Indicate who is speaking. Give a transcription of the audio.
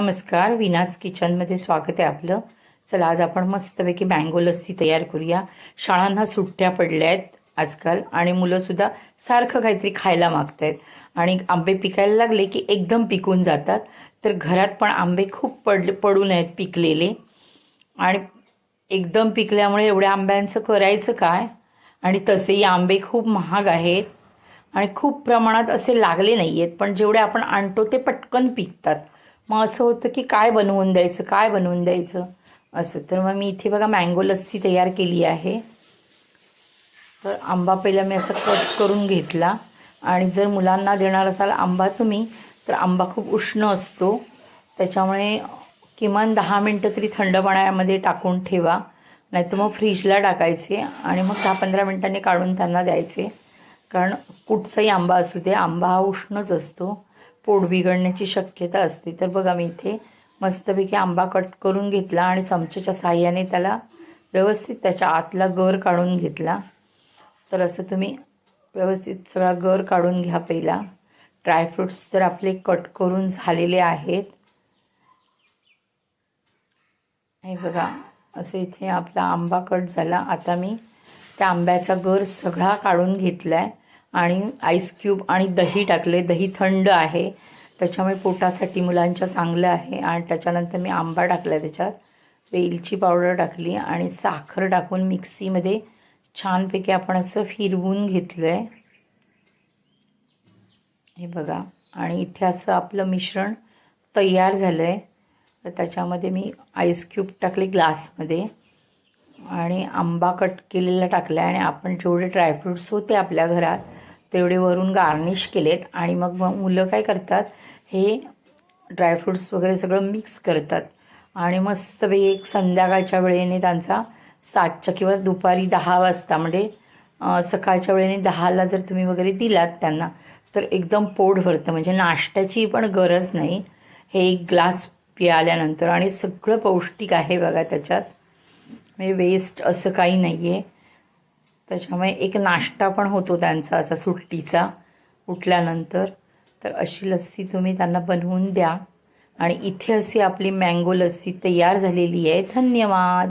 Speaker 1: नमस्कार विनाज किचनमध्ये स्वागत आहे आपलं. चला आज आपण मस्तपैकी मँगो लस्सी तयार करूया. शाळांना सुट्ट्या पडल्या आहेत आजकाल आणि मुलंसुद्धा सारखं काहीतरी खायला मागत आहेत आणि आंबे पिकायला लागले की एकदम पिकून जातात. तर घरात पण आंबे खूप पड पडून आहेत पिकलेले. आणि एकदम पिकल्यामुळे एवढ्या आंब्यांचं करायचं काय? आणि तसेही आंबे खूप महाग आहेत. आणि खूप प्रमाणात असे लागले नाही आहेत पण जेवढे आपण आणतो ते पटकन पिकतात. मग असं होतं की काय बनवून द्यायचं काय बनवून द्यायचं? असं. तर मग मी इथे बघा मँगो लस्सी तयार केली आहे. तर आंबा पहिला मी असं कट करून घेतला. आणि जर मुलांना देणार असाल आंबा तुम्ही तर आंबा खूप उष्ण असतो. त्याच्यामुळे किमान दहा मिनटं तरी थंड पाण्यामध्ये टाकून ठेवा. नाहीतर मग फ्रीजला टाकायचे आणि मग दहा पंधरा मिनटांनी काढून त्यांना द्यायचे. कारण कुठचाही आंबा असू दे आंबा हा उष्णच असतो. पोट बिघडण्याची शक्यता असते. तर बघा मी इथे मस्तपैकी आंबा कट करून घेतला आणि चमच्याच्या साह्याने त्याला व्यवस्थित त्याच्या आतला गर काढून घेतला. तर असं तुम्ही व्यवस्थित सगळा गर काढून घ्या पहिला. ड्रायफ्रूट्स तर आपले कट करून झालेले आहेत. हे बघा असं इथे आपला आंबा कट झाला. आता मी त्या आंब्याचा गर सगळा काढून घेतला आहे आणि आईस क्यूब आणि दही टाकले. दही थंड आहे. त्याच्यामुळे पोटासाठी मुलांच्या चांगलं आहे. आणि त्याच्यानंतर मी आंबा टाकला त्याच्यात. वेलची पावडर टाकली आणि साखर टाकून मिक्सीमध्ये छानपैकी आपण असं फिरवून घेतलं आहे हे बघा. आणि इथे असं आपलं मिश्रण तयार झालं आहे तर त्याच्यामध्ये मी आईस क्यूब टाकले ग्लासमध्ये. आणि आंबा कट केलेला टाकला आहे आणि आपण जेवढे ड्रायफ्रूट्स होते आपल्या घरात तेवढे वरून गार्निश केलेत आणि मग मग मुलं काय करतात हे ड्रायफ्रूट्स वगैरे सगळं मिक्स करतात. आणि मस्तपैकी एक संध्याकाळच्या वेळेने त्यांचा सातच्या किंवा दुपारी दहा वाजता म्हणजे सकाळच्या वेळेने दहाला जर तुम्ही वगैरे दिलात त्यांना तर एकदम पोट भरतं. म्हणजे नाश्त्याची पण गरज नाही. हे एक ग्लास पियाल्यानंतर आणि सगळं पौष्टिक आहे बघा त्याच्यात. म्हणजे वेस्ट असं काही नाही आहे त्याच्यामुळे एक नाश्ता पण होतो त्यांचा असा सुट्टीचा उठल्यानंतर. तर अशी लस्सी तुम्ही त्यांना बनवून द्या. आणि इथे अशी आपली मँगो लस्सी तयार झालेली आहे. धन्यवाद!